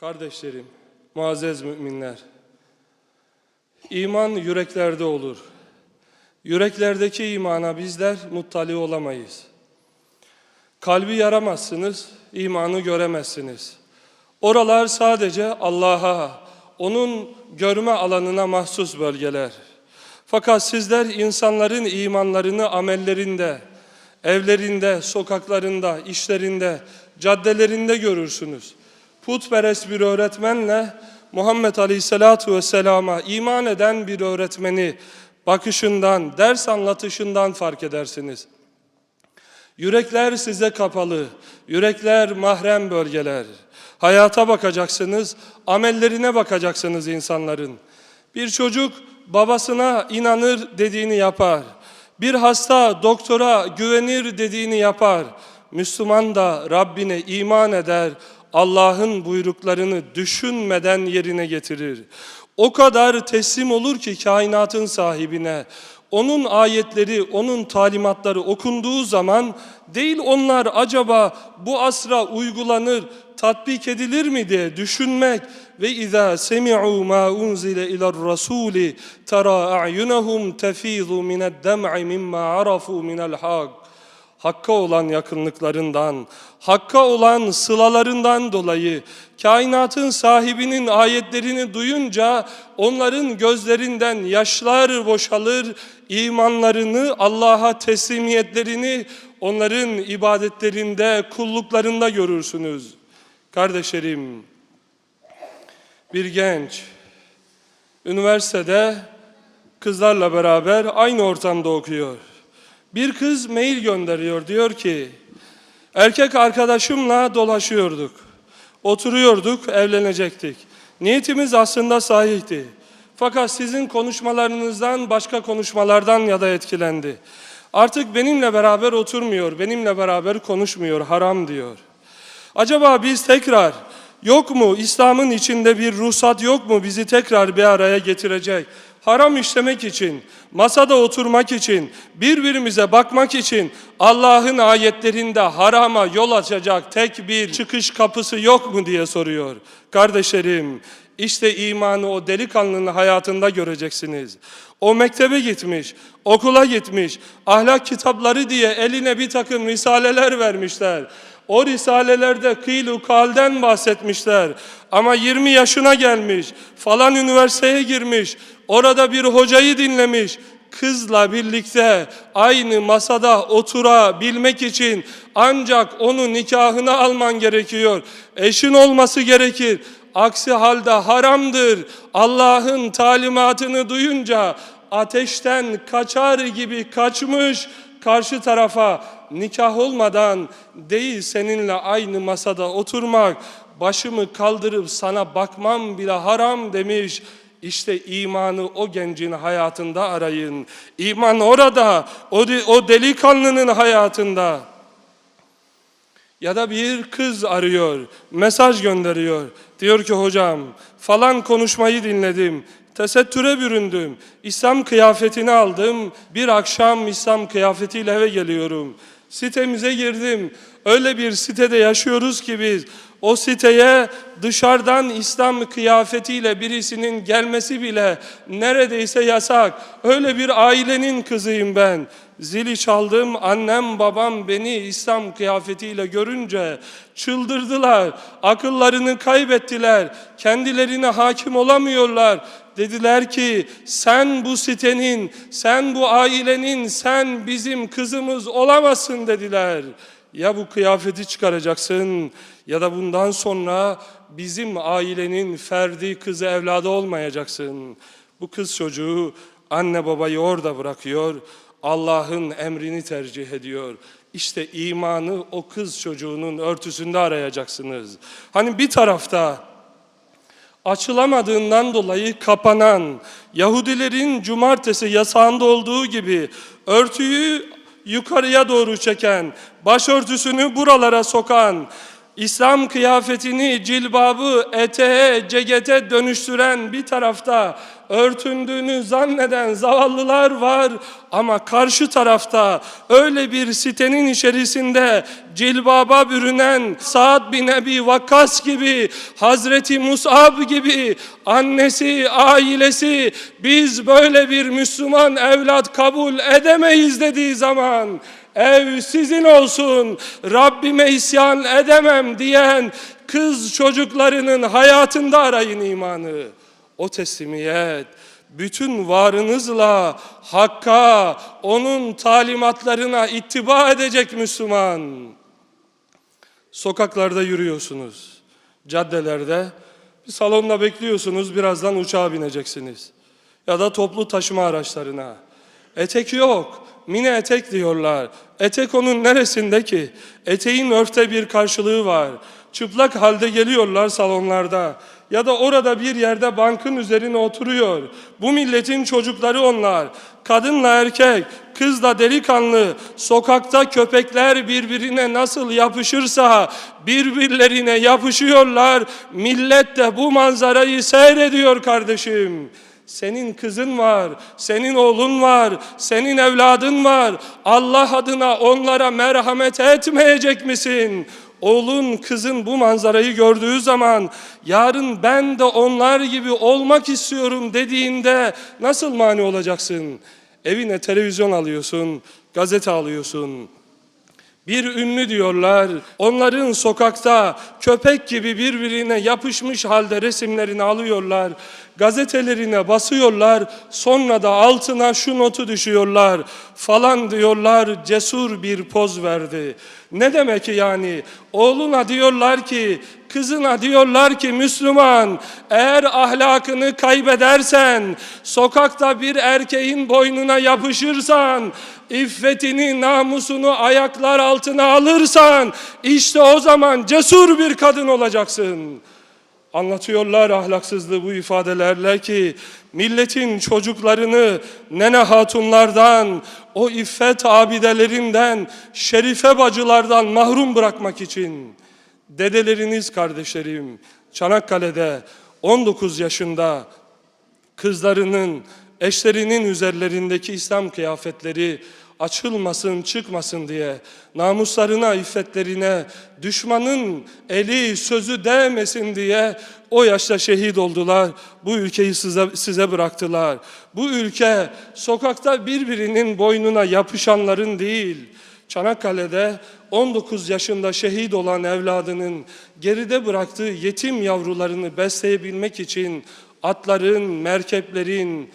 Kardeşlerim, muazzez müminler, iman yüreklerde olur. Yüreklerdeki imana bizler muttali olamayız. Kalbi yaramazsınız, imanı göremezsiniz. Oralar sadece Allah'a, O'nun görme alanına mahsus bölgeler. Fakat sizler insanların imanlarını amellerinde, evlerinde, sokaklarında, işlerinde, caddelerinde görürsünüz. Putperest bir öğretmenle Muhammed Aleyhisselatu Vesselam'a iman eden bir öğretmeni bakışından, ders anlatışından fark edersiniz. Yürekler size kapalı, yürekler mahrem bölgeler. Hayata bakacaksınız, amellerine bakacaksınız insanların. Bir çocuk babasına inanır dediğini yapar. Bir hasta doktora güvenir dediğini yapar. Müslüman da Rabbine iman eder, Allah'ın buyruklarını düşünmeden yerine getirir. O kadar teslim olur ki kainatın sahibine. Onun ayetleri, onun talimatları okunduğu zaman değil onlar acaba bu asra uygulanır, tatbik edilir mi diye düşünmek ve izâ semi'û mâ unzile iler rasûli tera a'yunahum tefizu mined-dem'i mimma arafu minel hak. Hakka olan yakınlıklarından, Hakka olan sılalarından dolayı kainatın sahibinin ayetlerini duyunca onların gözlerinden yaşlar boşalır, imanlarını, Allah'a teslimiyetlerini onların ibadetlerinde, kulluklarında görürsünüz. Kardeşlerim, bir genç üniversitede kızlarla beraber aynı ortamda okuyor. Bir kız mail gönderiyor. Diyor ki, erkek arkadaşımla dolaşıyorduk. Oturuyorduk, evlenecektik. Niyetimiz aslında sahihti. Fakat sizin konuşmalarınızdan başka konuşmalardan ya da etkilendi. Artık benimle beraber oturmuyor, benimle beraber konuşmuyor, haram diyor. Acaba biz tekrar yok mu İslam'ın içinde bir ruhsat yok mu bizi tekrar bir araya getirecek? Haram işlemek için, masada oturmak için, birbirimize bakmak için Allah'ın ayetlerinde harama yol açacak tek bir çıkış kapısı yok mu diye soruyor. Kardeşlerim, işte imanı o delikanlının hayatında göreceksiniz. O mektebe gitmiş, okula gitmiş, ahlak kitapları diye eline bir takım risaleler vermişler. O risalelerde kıylu kalden bahsetmişler. Ama 20 yaşına gelmiş, falan üniversiteye girmiş, orada bir hocayı dinlemiş. Kızla birlikte aynı masada oturabilmek için ancak onun nikahını alman gerekiyor. Eşin olması gerekir. Aksi halde haramdır. Allah'ın talimatını duyunca ateşten kaçar gibi kaçmış karşı tarafa nikah olmadan değil seninle aynı masada oturmak, başımı kaldırıp sana bakmam bile haram demiş. İşte imanı o gencin hayatında arayın. İman orada, o, o delikanlının hayatında. Ya da bir kız arıyor, mesaj gönderiyor. Diyor ki hocam falan konuşmayı dinledim. Tesettüre büründüm. İslam kıyafetini aldım. Bir akşam İslam kıyafetiyle eve geliyorum. Sitemize girdim. Öyle bir sitede yaşıyoruz ki biz. O siteye dışarıdan İslam kıyafetiyle birisinin gelmesi bile neredeyse yasak. Öyle bir ailenin kızıyım ben. Zili çaldım, annem babam beni İslam kıyafetiyle görünce çıldırdılar, akıllarını kaybettiler, kendilerine hakim olamıyorlar. Dediler ki sen bu sitenin, sen bu ailenin, sen bizim kızımız olamazsın dediler. Ya bu kıyafeti çıkaracaksın ya da bundan sonra bizim ailenin ferdi kızı evladı olmayacaksın. Bu kız çocuğu anne babayı orada bırakıyor. Allah'ın emrini tercih ediyor. İşte imanı o kız çocuğunun örtüsünde arayacaksınız. Hani bir tarafta açılamadığından dolayı kapanan Yahudilerin cumartesi yasağında olduğu gibi örtüyü yukarıya doğru çeken, başörtüsünü buralara sokan, İslam kıyafetini, cilbabı, eteğe, cekete dönüştüren bir tarafta örtündüğünü zanneden zavallılar var ama karşı tarafta öyle bir sitenin içerisinde cilbaba bürünen Sa'd bin Ebi Vakkas gibi, Hazreti Musab gibi, annesi, ailesi biz böyle bir Müslüman evlat kabul edemeyiz dediği zaman ev sizin olsun, Rabbime isyan edemem diyen kız çocuklarının hayatında arayın imanı. O teslimiyet, bütün varınızla Hakk'a, onun talimatlarına ittiba edecek Müslüman. Sokaklarda yürüyorsunuz, caddelerde, bir salonda bekliyorsunuz, birazdan uçağa bineceksiniz. Ya da toplu taşıma araçlarına. Etek yok, mini etek diyorlar. Etek onun neresinde ki? Eteğin örfte bir karşılığı var. Çıplak halde geliyorlar salonlarda. Ya da orada bir yerde bankın üzerine oturuyor. Bu milletin çocukları onlar. Kadınla erkek, kızla delikanlı, sokakta köpekler birbirine nasıl yapışırsa birbirlerine yapışıyorlar. Millet de bu manzarayı seyrediyor kardeşim. Senin kızın var, senin oğlun var, senin evladın var. Allah adına onlara merhamet etmeyecek misin? Oğlun, kızın bu manzarayı gördüğü zaman yarın ben de onlar gibi olmak istiyorum dediğinde nasıl mani olacaksın? Evine televizyon alıyorsun, gazete alıyorsun, bir ünlü diyorlar. Onların sokakta köpek gibi birbirine yapışmış halde resimlerini alıyorlar. Gazetelerine basıyorlar. Sonra da altına şu notu düşüyorlar. Falan diyorlar cesur bir poz verdi. Ne demek yani? Oğluna diyorlar ki Kızına diyorlar ki Müslüman eğer ahlakını kaybedersen, sokakta bir erkeğin boynuna yapışırsan, iffetini, namusunu ayaklar altına alırsan, işte o zaman cesur bir kadın olacaksın. Anlatıyorlar ahlaksızlığı bu ifadelerle ki milletin çocuklarını nene hatunlardan, o iffet abidelerinden, şerife bacılardan mahrum bırakmak için dedeleriniz kardeşlerim Çanakkale'de 19 yaşında kızlarının, eşlerinin üzerlerindeki İslam kıyafetleri açılmasın, çıkmasın diye, namuslarına, iffetlerine, düşmanın eli, sözü değmesin diye o yaşta şehit oldular. Bu ülkeyi size, size bıraktılar. Bu ülke sokakta birbirinin boynuna yapışanların değil, Çanakkale'de 19 yaşında şehit olan evladının geride bıraktığı yetim yavrularını besleyebilmek için atların, merkeplerin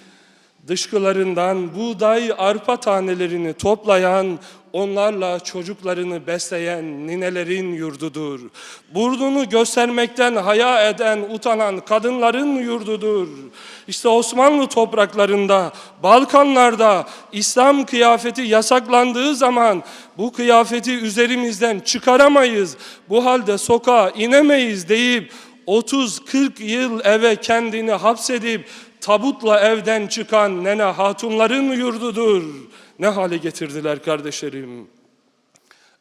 dışkılarından buğday, arpa tanelerini toplayan, onlarla çocuklarını besleyen ninelerin yurdudur. Burnunu göstermekten haya eden, utanan kadınların yurdudur. İşte Osmanlı topraklarında, Balkanlarda İslam kıyafeti yasaklandığı zaman bu kıyafeti üzerimizden çıkaramayız. Bu halde sokağa inemeyiz deyip 30-40 yıl eve kendini hapsedip tabutla evden çıkan nene hatunların yurdudur. Ne hale getirdiler kardeşlerim.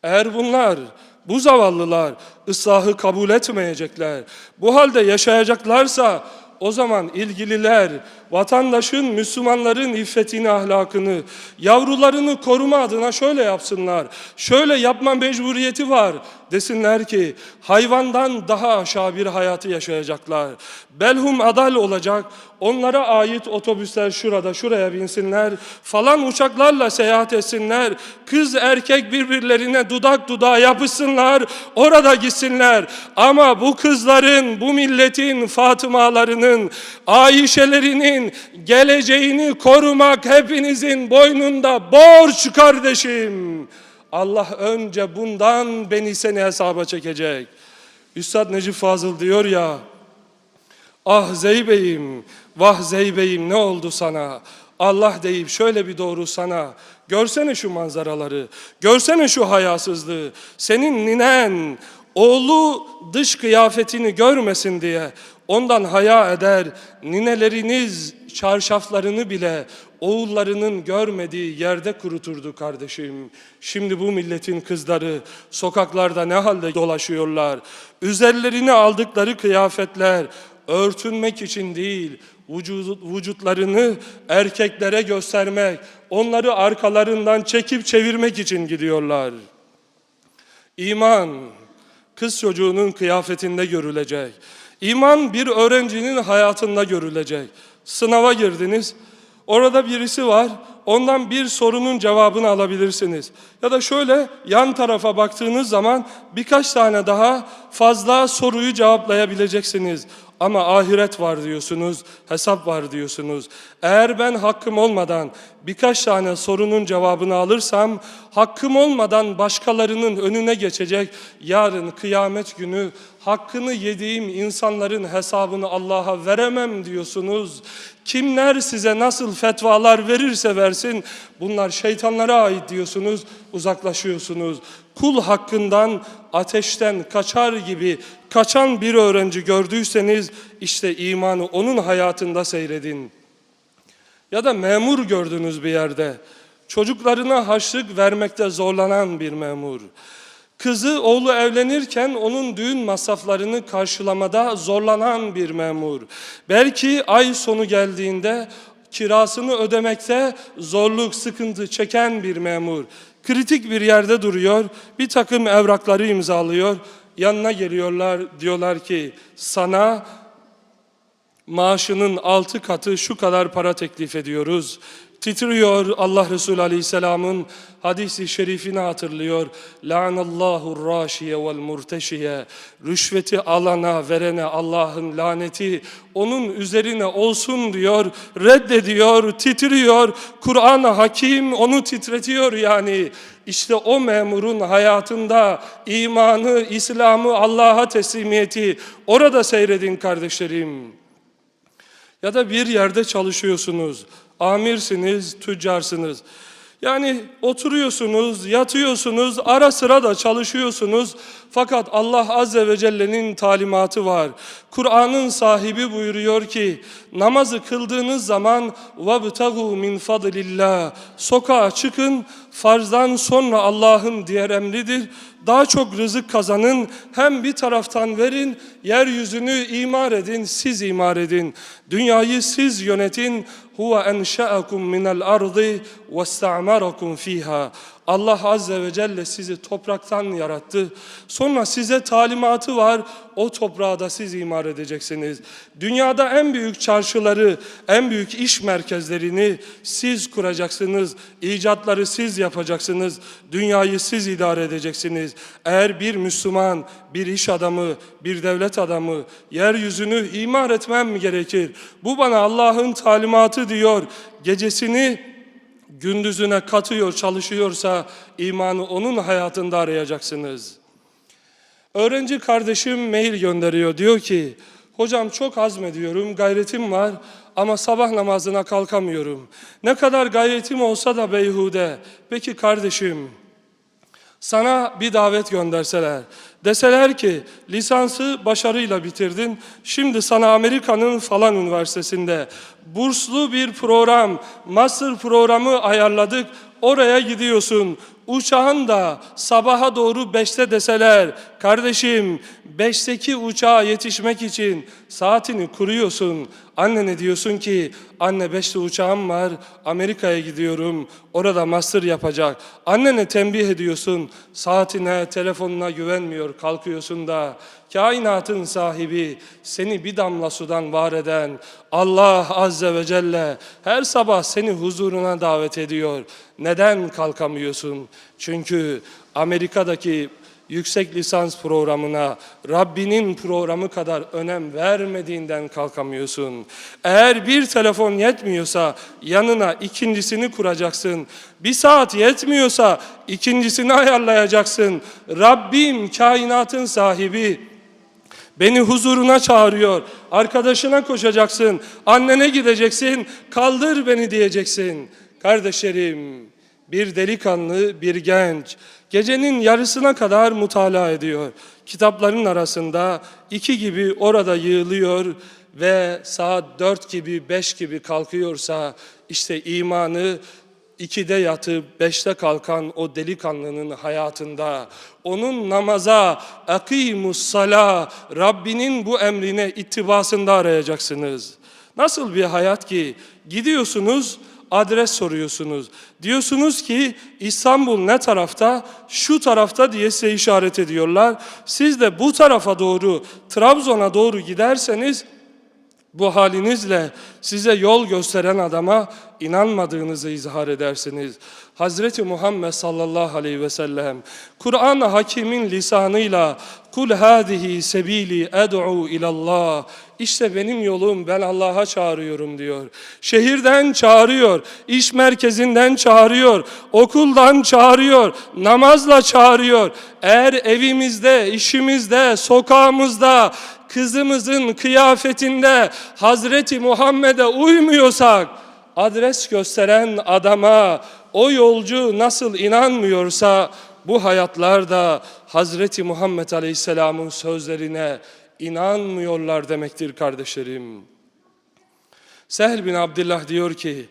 Eğer bunlar, bu zavallılar ıslahı kabul etmeyecekler, bu halde yaşayacaklarsa o zaman ilgililer vatandaşın, Müslümanların iffetini, ahlakını, yavrularını koruma adına şöyle yapsınlar. Şöyle yapma mecburiyeti var. Desinler ki hayvandan daha aşağı bir hayatı yaşayacaklar. Belhum adal olacak. Onlara ait otobüsler şurada şuraya binsinler. Falan uçaklarla seyahat etsinler. Kız erkek birbirlerine dudak dudağa yapışsınlar. Orada gitsinler. Ama bu kızların, bu milletin Fatımalarının, Ayşelerinin geleceğini korumak hepinizin boynunda borç kardeşim. Allah önce bundan beni seni hesaba çekecek. Üstad Necip Fazıl diyor ya, Ah Zeybeyim, vah Zeybeyim ne oldu sana? Allah deyip şöyle bir doğru sana. Görsene şu manzaraları, görsene şu hayasızlığı. Senin ninen, oğlu dış kıyafetini görmesin diye ondan haya eder. Nineleriniz çarşaflarını bile oğullarının görmediği yerde kuruturdu kardeşim. Şimdi bu milletin kızları sokaklarda ne halde dolaşıyorlar? Üzerlerine aldıkları kıyafetler örtünmek için değil, vücut- vücutlarını erkeklere göstermek, onları arkalarından çekip çevirmek için gidiyorlar. İman kız çocuğunun kıyafetinde görülecek. İman bir öğrencinin hayatında görülecek. Sınava girdiniz. Orada birisi var. Ondan bir sorunun cevabını alabilirsiniz. Ya da şöyle yan tarafa baktığınız zaman birkaç tane daha fazla soruyu cevaplayabileceksiniz. Ama ahiret var diyorsunuz, hesap var diyorsunuz. Eğer ben hakkım olmadan birkaç tane sorunun cevabını alırsam, hakkım olmadan başkalarının önüne geçecek, yarın kıyamet günü hakkını yediğim insanların hesabını Allah'a veremem diyorsunuz. Kimler size nasıl fetvalar verirse versin, bunlar şeytanlara ait diyorsunuz, uzaklaşıyorsunuz. Kul hakkından ateşten kaçar gibi kaçan bir öğrenci gördüyseniz işte imanı onun hayatında seyredin. Ya da memur gördünüz bir yerde. Çocuklarına harçlık vermekte zorlanan bir memur. Kızı oğlu evlenirken onun düğün masraflarını karşılamada zorlanan bir memur. Belki ay sonu geldiğinde kirasını ödemekte zorluk, sıkıntı çeken bir memur. Kritik bir yerde duruyor, bir takım evrakları imzalıyor. Yanına geliyorlar, diyorlar ki sana maaşının altı katı şu kadar para teklif ediyoruz. Titriyor Allah Resulü Aleyhisselam'ın hadisi şerifini hatırlıyor. La'nallahu raşiye vel murteşiye. Rüşveti alana verene Allah'ın laneti onun üzerine olsun diyor. Reddediyor, titriyor. Kur'an-ı Hakim onu titretiyor yani. İşte o memurun hayatında imanı, İslam'ı, Allah'a teslimiyeti orada seyredin kardeşlerim. Ya da bir yerde çalışıyorsunuz. Amirsiniz, tüccarsınız. Yani oturuyorsunuz, yatıyorsunuz, ara sıra da çalışıyorsunuz. Fakat Allah Azze ve Celle'nin talimatı var. Kur'an'ın sahibi buyuruyor ki, namazı kıldığınız zaman وَابْتَغُوا مِنْ فَضْلِ اللّٰهِ Sokağa çıkın, farzdan sonra Allah'ın diğer emridir. Daha çok rızık kazanın, hem bir taraftan verin, yeryüzünü imar edin, siz imar edin. Dünyayı siz yönetin. Huve enşa'akum minel ardı ve fiha. Allah Azze ve Celle sizi topraktan yarattı. Sonra size talimatı var. O toprağı da siz imar edeceksiniz. Dünyada en büyük çarşıları, en büyük iş merkezlerini siz kuracaksınız. İcatları siz yapacaksınız. Dünyayı siz idare edeceksiniz. Eğer bir Müslüman, bir iş adamı, bir devlet adamı yeryüzünü imar etmem gerekir. Bu bana Allah'ın talimatı diyor. Gecesini gündüzüne katıyor, çalışıyorsa imanı onun hayatında arayacaksınız. Öğrenci kardeşim mail gönderiyor. Diyor ki, hocam çok azmediyorum, gayretim var ama sabah namazına kalkamıyorum. Ne kadar gayretim olsa da beyhude. Peki kardeşim, sana bir davet gönderseler, deseler ki lisansı başarıyla bitirdin, şimdi sana Amerika'nın falan üniversitesinde burslu bir program, master programı ayarladık, oraya gidiyorsun. Uçağın da sabaha doğru beşte deseler, kardeşim beşteki uçağa yetişmek için saatini kuruyorsun. Annene diyorsun ki, anne beşte uçağım var, Amerika'ya gidiyorum, orada master yapacak. Annene tembih ediyorsun, saatine, telefonuna güvenmiyor, kalkıyorsun da, kainatın sahibi, seni bir damla sudan var eden Allah Azze ve Celle her sabah seni huzuruna davet ediyor. Neden kalkamıyorsun? Çünkü Amerika'daki yüksek lisans programına Rabbinin programı kadar önem vermediğinden kalkamıyorsun. Eğer bir telefon yetmiyorsa yanına ikincisini kuracaksın. Bir saat yetmiyorsa ikincisini ayarlayacaksın. Rabbim kainatın sahibi. Beni huzuruna çağırıyor. Arkadaşına koşacaksın. Annene gideceksin. Kaldır beni diyeceksin. Kardeşlerim, bir delikanlı, bir genç gecenin yarısına kadar mutala ediyor. Kitapların arasında iki gibi orada yığılıyor ve saat dört gibi, beş gibi kalkıyorsa işte imanı ikide yatıp beşte kalkan o delikanlının hayatında onun namaza akimus sala Rabbinin bu emrine ittibasında arayacaksınız. Nasıl bir hayat ki gidiyorsunuz adres soruyorsunuz. Diyorsunuz ki İstanbul ne tarafta? Şu tarafta diye size işaret ediyorlar. Siz de bu tarafa doğru Trabzon'a doğru giderseniz bu halinizle size yol gösteren adama inanmadığınızı izhar edersiniz. Hazreti Muhammed sallallahu aleyhi ve sellem Kur'an-ı Hakim'in lisanıyla kul hadihi sebili ed'u ilallah işte benim yolum ben Allah'a çağırıyorum diyor. Şehirden çağırıyor, iş merkezinden çağırıyor, okuldan çağırıyor, namazla çağırıyor. Eğer evimizde, işimizde, sokağımızda, kızımızın kıyafetinde Hazreti Muhammed'e uymuyorsak, adres gösteren adama o yolcu nasıl inanmıyorsa bu hayatlarda Hazreti Muhammed Aleyhisselam'ın sözlerine inanmıyorlar demektir kardeşlerim. Sehl bin Abdullah diyor ki,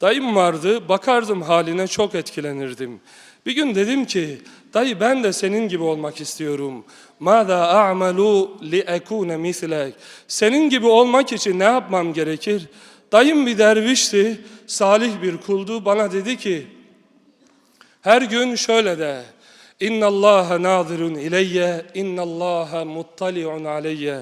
dayım vardı, bakardım haline çok etkilenirdim. Bir gün dedim ki, dayı ben de senin gibi olmak istiyorum. Mâzâ a'melû li ekûne mislek. Senin gibi olmak için ne yapmam gerekir? Dayım bir dervişti, salih bir kuldu. Bana dedi ki, her gün şöyle de, İnna Allah nazirun ileyye, inna Allah muttali'un aleyye.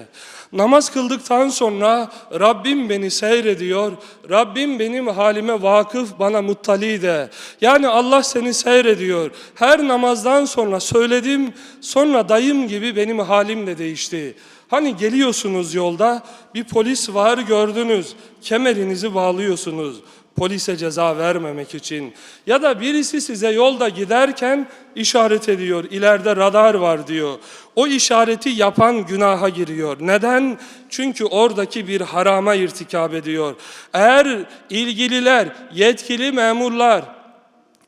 Namaz kıldıktan sonra Rabbim beni seyrediyor, Rabbim benim halime vakıf, bana muttali de. Yani Allah seni seyrediyor. Her namazdan sonra söyledim, sonra dayım gibi benim halim de değişti. Hani geliyorsunuz yolda, bir polis var gördünüz, kemerinizi bağlıyorsunuz polise ceza vermemek için ya da birisi size yolda giderken işaret ediyor ileride radar var diyor. O işareti yapan günaha giriyor. Neden? Çünkü oradaki bir harama irtikab ediyor. Eğer ilgililer, yetkili memurlar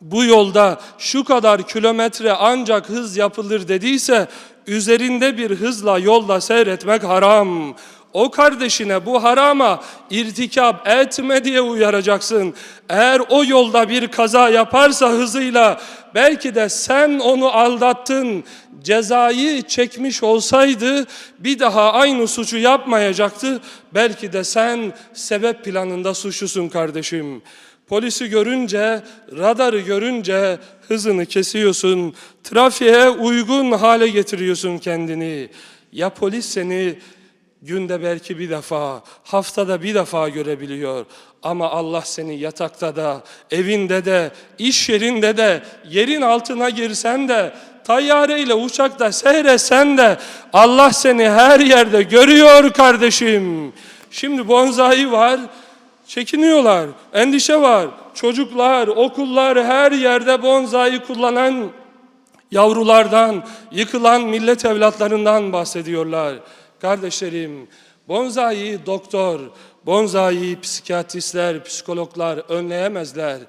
bu yolda şu kadar kilometre ancak hız yapılır dediyse üzerinde bir hızla yolda seyretmek haram. O kardeşine bu harama irtikap etme diye uyaracaksın. Eğer o yolda bir kaza yaparsa hızıyla belki de sen onu aldattın. Cezayı çekmiş olsaydı bir daha aynı suçu yapmayacaktı. Belki de sen sebep planında suçlusun kardeşim. Polisi görünce, radarı görünce hızını kesiyorsun. Trafiğe uygun hale getiriyorsun kendini. Ya polis seni günde belki bir defa, haftada bir defa görebiliyor. Ama Allah seni yatakta da, evinde de, iş yerinde de, yerin altına girsen de, tayyareyle uçakta seyresen de Allah seni her yerde görüyor kardeşim. Şimdi bonzai var, çekiniyorlar, endişe var. Çocuklar, okullar her yerde bonzai kullanan yavrulardan, yıkılan millet evlatlarından bahsediyorlar. Kardeşlerim, bonzai doktor, bonzai psikiyatristler, psikologlar önleyemezler.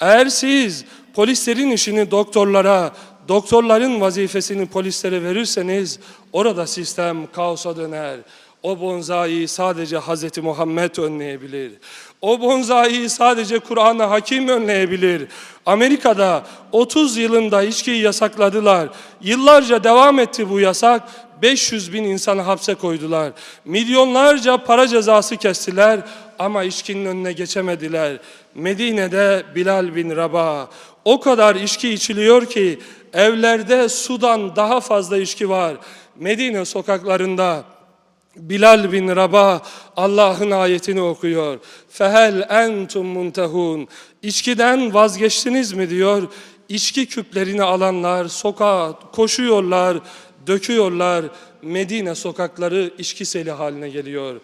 Eğer siz polislerin işini doktorlara, doktorların vazifesini polislere verirseniz orada sistem kaosa döner. O bonzai sadece Hz. Muhammed önleyebilir. O bonzai sadece Kur'an-ı Hakim önleyebilir. Amerika'da 30 yılında içkiyi yasakladılar. Yıllarca devam etti bu yasak. 500 bin insanı hapse koydular. Milyonlarca para cezası kestiler ama içkinin önüne geçemediler. Medine'de Bilal bin Rabah o kadar içki içiliyor ki evlerde sudan daha fazla içki var. Medine sokaklarında Bilal bin Rabah Allah'ın ayetini okuyor. Fehel entum muntehun. İçkiden vazgeçtiniz mi diyor. İçki küplerini alanlar sokağa koşuyorlar, döküyorlar. Medine sokakları içki seli haline geliyor.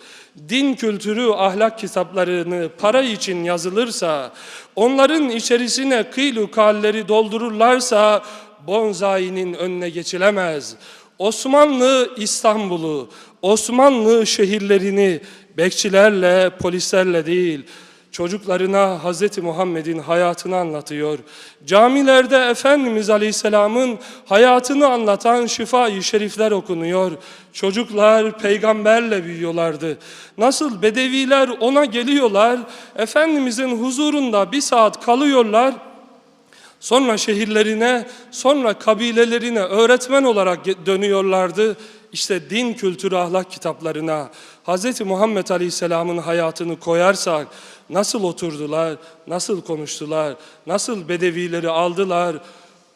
Din kültürü, ahlak kitaplarını para için yazılırsa, onların içerisine kıylu kalleri doldururlarsa bonzainin önüne geçilemez. Osmanlı İstanbul'u, Osmanlı şehirlerini bekçilerle, polislerle değil, çocuklarına Hz. Muhammed'in hayatını anlatıyor. Camilerde Efendimiz Aleyhisselam'ın hayatını anlatan şifa-i şerifler okunuyor. Çocuklar peygamberle büyüyorlardı. Nasıl bedeviler ona geliyorlar, Efendimizin huzurunda bir saat kalıyorlar, Sonra şehirlerine, sonra kabilelerine öğretmen olarak dönüyorlardı. işte din kültürü ahlak kitaplarına Hz. Muhammed Aleyhisselam'ın hayatını koyarsak nasıl oturdular, nasıl konuştular, nasıl bedevileri aldılar,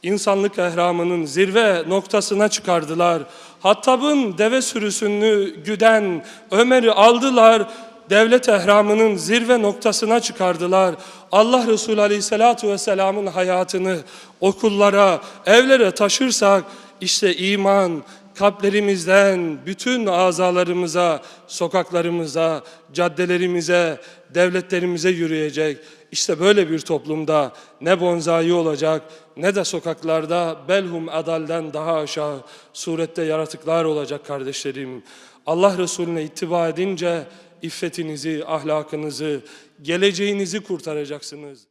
insanlık ehramının zirve noktasına çıkardılar. Hattab'ın deve sürüsünü güden Ömer'i aldılar, devlet ehramının zirve noktasına çıkardılar. Allah Resulü Aleyhisselatü Vesselam'ın hayatını okullara, evlere taşırsak işte iman kalplerimizden bütün azalarımıza, sokaklarımıza, caddelerimize, devletlerimize yürüyecek. İşte böyle bir toplumda ne bonzai olacak ne de sokaklarda belhum adalden daha aşağı surette yaratıklar olacak kardeşlerim. Allah Resulüne ittiba edince iffetinizi, ahlakınızı, geleceğinizi kurtaracaksınız.